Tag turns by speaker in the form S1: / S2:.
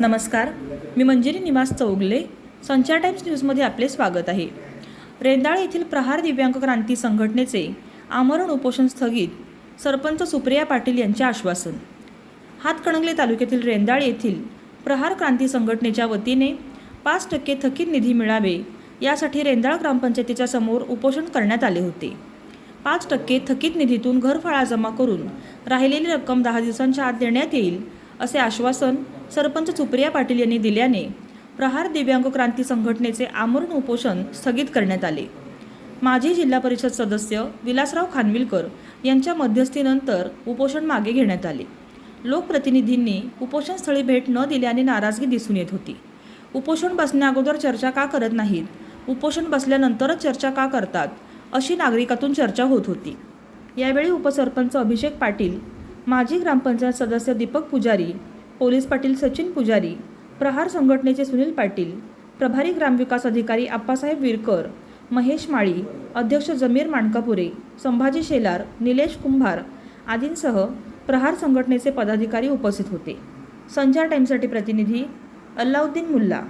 S1: नमस्कार. मी मंजिरी निवास चौगले. संचार टाइम्स न्यूजमध्ये आपले स्वागत आहे. रेंदाळ येथील प्रहार दिव्यांग क्रांती संघटनेचे आमरण उपोषण स्थगित सरपंच सुप्रिया पाटील यांचे आश्वासन. हातकणंगले तालुक्यातील रेंदाळ येथील प्रहार क्रांती संघटनेच्या वतीने पाच टक्के थकीत निधी मिळावे यासाठी रेंदाळ ग्रामपंचायतीच्या समोर उपोषण करण्यात आले होते. पाच टक्के थकीत निधीतून घरफळा जमा करून राहिलेली रक्कम दहा दिवसांच्या आत देण्यात येईल असे आश्वासन सरपंच सुप्रिया पाटील यांनी दिल्याने प्रहार दिव्यांग क्रांती संघटनेचे आमरण उपोषण स्थगित करण्यात आले. माजी जिल्हा परिषद सदस्य विलासराव खानविलकर यांच्या मध्यस्थीनंतर उपोषण मागे घेण्यात आले. लोकप्रतिनिधींनी उपोषणस्थळी भेट न दिल्याने नाराजगी दिसून येत होती. उपोषण बसण्या अगोदर चर्चा का करत नाहीत? उपोषण बसल्यानंतरच चर्चा का करतात? अशी नागरिकातून चर्चा होत होती. यावेळी उपसरपंच अभिषेक पाटील माजी ग्रामपंचायत सदस्य दीपक पुजारी पोलीस पाटील सचिन पुजारी प्रहार संघटनेचे सुनील पाटील प्रभारी ग्रामविकास अधिकारी आप्पासाहेब विरकर महेश माळी अध्यक्ष जमीर माणकापुरे संभाजी शेलार निलेश कुंभार आदींसह प्रहार संघटनेचे पदाधिकारी उपस्थित होते. संचार टाईमसाठी प्रतिनिधी अल्लाउद्दीन मुल्ला.